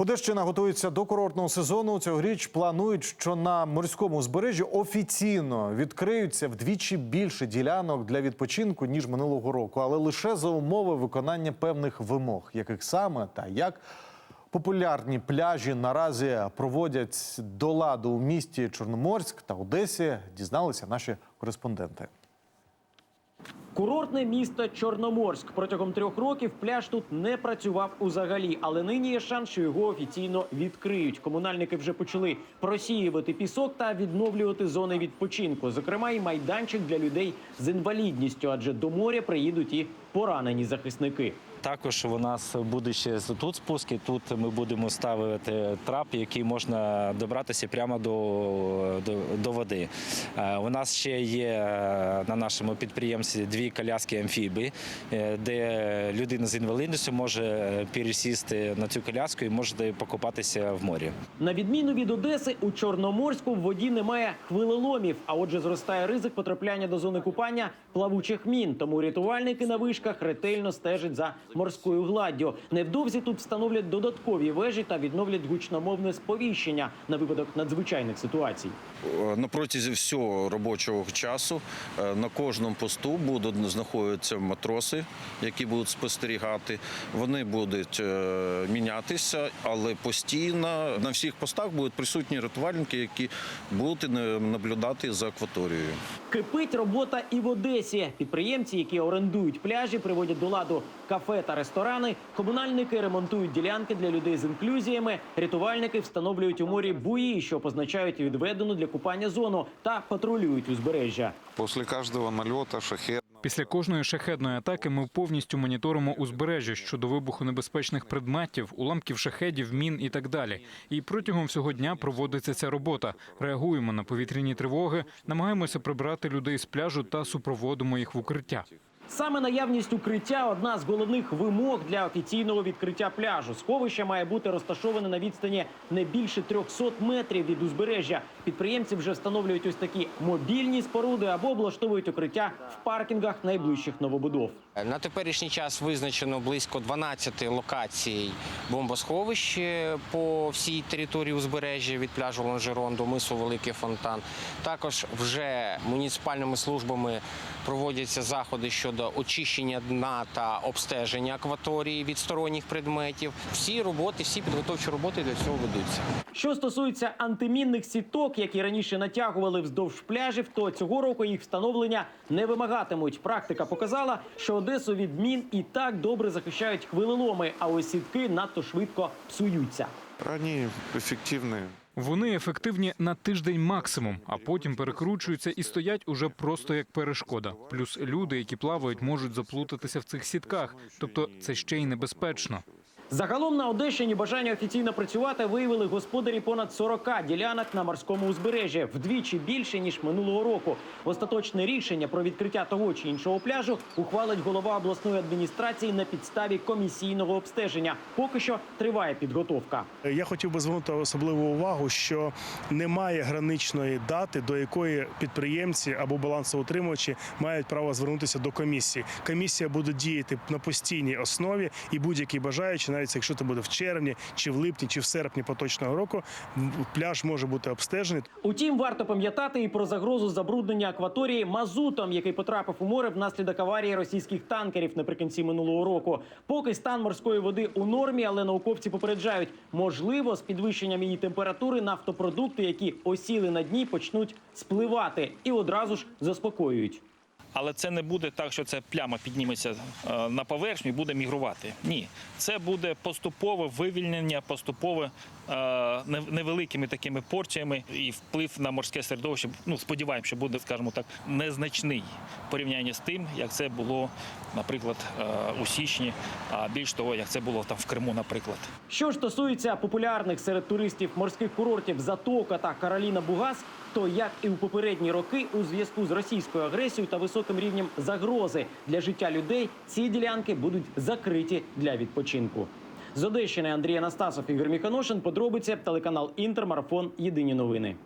Одещина готується до курортного сезону. Цьогоріч планують, що на морському узбережжі офіційно відкриються вдвічі більше ділянок для відпочинку ніж минулого року, але лише за умови виконання певних вимог, яких саме та як. Популярні пляжі наразі проводять до ладу у місті Чорноморськ та Одесі. Дізналися наші кореспонденти. Курортне місто Чорноморськ. Протягом трьох років пляж тут не працював узагалі, але нині є шанс, що його офіційно відкриють. Комунальники вже почали просіювати пісок та відновлювати зони відпочинку, зокрема, і майданчик для людей з інвалідністю, адже до моря приїдуть і поранені захисники. Також у нас буде ще тут спуски. Тут ми будемо ставити трап, який можна добратися прямо до, до, до води. Е, У нас ще є е, на нашому підприємстві дві коляски амфіби, е, де людина з інвалідністю може пересісти на цю коляску і може покупатися в морі. На відміну від Одеси, у Чорноморську в воді немає хвилеломів, а отже, зростає ризик потрапляння до зони купання плавучих мін. Тому рятувальники на вишках ретельно стежать за морською гладдю. Невдовзі тут встановлять додаткові вежі та відновлять гучномовне сповіщення на випадок надзвичайних ситуацій. Е, На протязі всього робочого часу е, на кожному посту будуть знаходитися матроси, які будуть спостерігати. Вони будуть е, мінятися, але постійно на всіх постах будуть присутні рятувальники, які будуть наблюдати за акваторією. Кипить робота і в Одесі. Підприємці, які орендують пляжі, приводять до ладу кафе та ресторани. Комунальники ремонтують ділянки для людей з інклюзіями. Рятувальники встановлюють у морі буї, що позначають відведену для купання зону, та патрулюють узбережжя. После каждого налета шахет Після кожної шахедної атаки ми повністю моніторимо узбережжя щодо вибуху небезпечних предметів, уламків шахедів, мін і так далі. І протягом всього дня проводиться ця робота. Реагуємо на повітряні тривоги, намагаємося прибрати людей з пляжу та супроводимо їх в укриття. Саме наявність укриття одна з головних вимог для офіційного відкриття пляжу. Сховище має бути розташоване на відстані не більше 300 метрів від узбережжя. Підприємці вже встановлюють ось такі мобільні споруди або облаштовують укриття в паркінгах найближчих новобудов. На теперішній час визначено близько 12 локацій бомбосховищ по всій території узбережжя від пляжу Лонжерон до мису Великий Фонтан. Також вже муніципальними службами проводяться заходи щодо очищення дна та обстеження акваторії від сторонніх предметів. Всі роботи, всі підготовчі роботи для цього ведуться. Що стосується антимінних сіток, які раніше натягували вздовж пляжів, то цього року їх встановлення не вимагатимуть. Практика показала, що Одесу від мін і так добре захищають хвилеломи, а ось сітки надто швидко псуються. Они ефективні. Вони ефективні на тиждень максимум, а потім перекручуються і стоять уже просто як перешкода. Плюс люди, які плавають, можуть заплутатися в цих сітках, тобто це ще й небезпечно. Загалом на Одещині бажання офіційно працювати виявили господарі понад 40 ділянок на морському узбережжі, вдвічі більше ніж минулого року. Остаточне рішення про відкриття того чи іншого пляжу ухвалить голова обласної адміністрації на підставі комісійного обстеження. Поки що триває підготовка. Я хотів би звернути особливу увагу, що немає граничної дати, до якої підприємці або балансоутримувачі мають право звернутися до комісії. Комісія буде діяти на постійній основі, і будь-який бажаючий, навіть якщо це буде в червні, чи в липні, чи в серпні поточного року, пляж може бути обстежений. Утім, варто пам'ятати і про загрозу забруднення акваторії мазутом, який потрапив у море внаслідок аварії російських танкерів наприкінці минулого року. Поки стан морської води у нормі, але науковці попереджають, можливо, з підвищенням її температури нафтопродукти, які осіли на дні, почнуть спливати і одразу ж заспокоюють. Але це не буде так, що ця пляма підніметься е, на поверхню і буде мігрувати. Ні, це буде поступове вивільнення, поступове невеликими такими порціями і вплив на морське середовище. Ну сподіваємося, що буде, скажімо так, незначний в порівнянні з тим, як це було, наприклад, е, у січні, а більш того, як це було там в Криму, наприклад. Що ж стосується популярних серед туристів морських курортів Затока та Кароліна Бугас, то як і у попередні роки, у зв'язку з російською агресією та високим рівнем загрози для життя людей, ці ділянки будуть закриті для відпочинку. З Одещини Андрій Анастасов Ігор Міханошин. Подробиці телеканал Інтермарафон. Єдині новини.